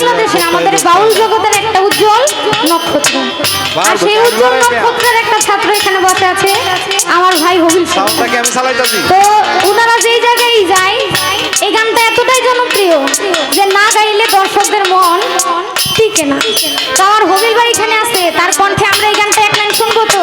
পুরো বাংলাদেশের আমাদের বাউল জগতের একটা উজ্জ্বল নক্ষত্র। আর সেই উজ্জ্বল নক্ষত্রের একটা ছাত্র এখানে বসে আছে আমার ভাই হবিল তো ওনারা যেই জায়গায় যায় এই গানটা এতটাই জনপ্রিয় যে না গাইলে দর্শকদের মন টিকে না। তো আমার হবিল ভাই এখানে আছে তার কণ্ঠে আমরা এই গানটা এক লাইন শুনব তো?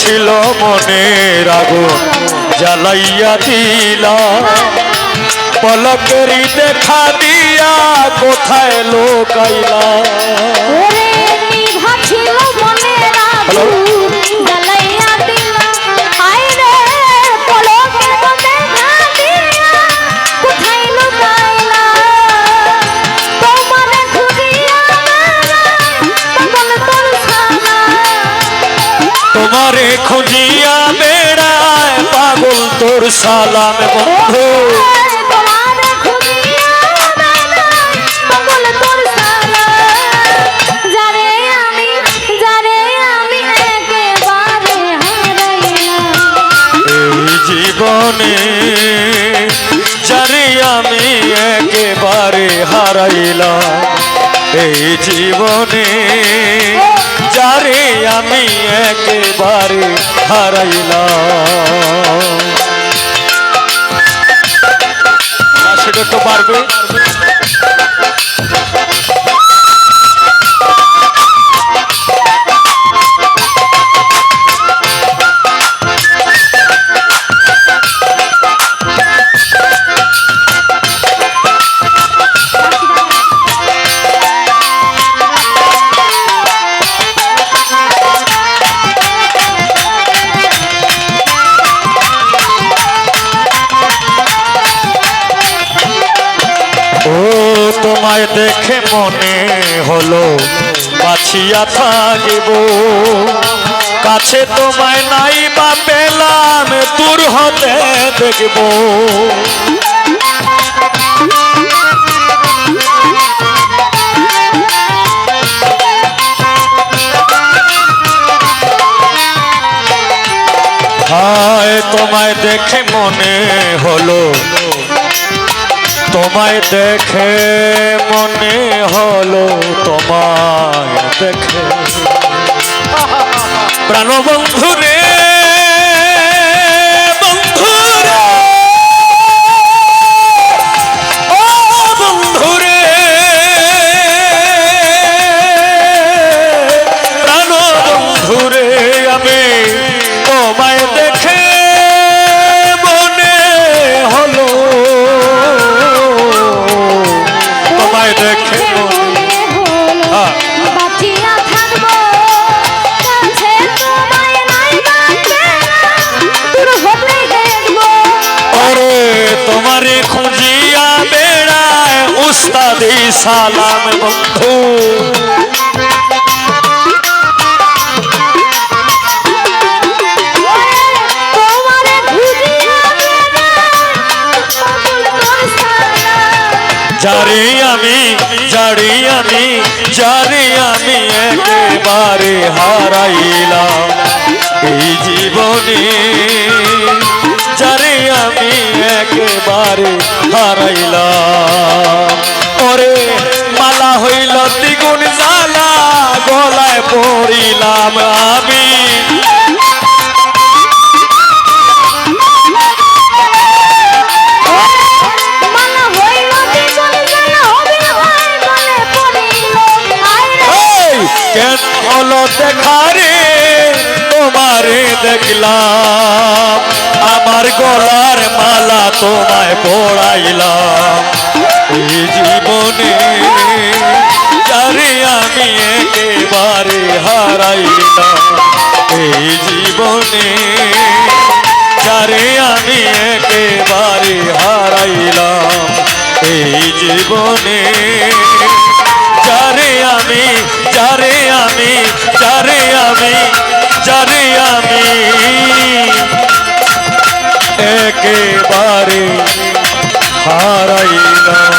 ছিল মনে রাগু জ্বালাইয়া দিলা। পলকেরি দেখা দিয়া কোথায় লোকাইলা? হারাইলাম এই জীবনে যারে আমি একেবারে হারাইলাম এই জীবনে যারে আমি একেবারে হারাইলাম। না, সেটা তোমায় দেখে মনে হলো, বাছিয়া থাকিব। কাছে তোমায় নাই বা পেলাম, দূর হতে দেখব। হায়, তোমায় দেখে মনে হলো তোমায় দেখে মনে হলো তোমায় দেখে। প্রাণবন্ধু রে উস্তাদি সালাম বন্ধু। যারে আমি যারে আমি যারে আমি একেবারে হারাইলাম এই জীবনে। যারে আমি একেবারে হারাইলাম। ওরে মালা হইল দ্বিগুণ জ্বালা গলায় পড়িলাম আমি। মালা হইল জীবন জ্বালা হবে ভাই বলে পড়িল আয় রে এই, কেন হলো দেখা তোমারে দেখলাম। আমার গলার মালা তোমায় পড়াইলাম। এই জীবনে যারে আমি একেবারে হারাইলাম। এই জীবনে যারে আমি একেবারে হারাইলাম। এই জীবনে যারে আমি যারে আমি যারে আমি যারে আমি একেবারে হারাইলাম।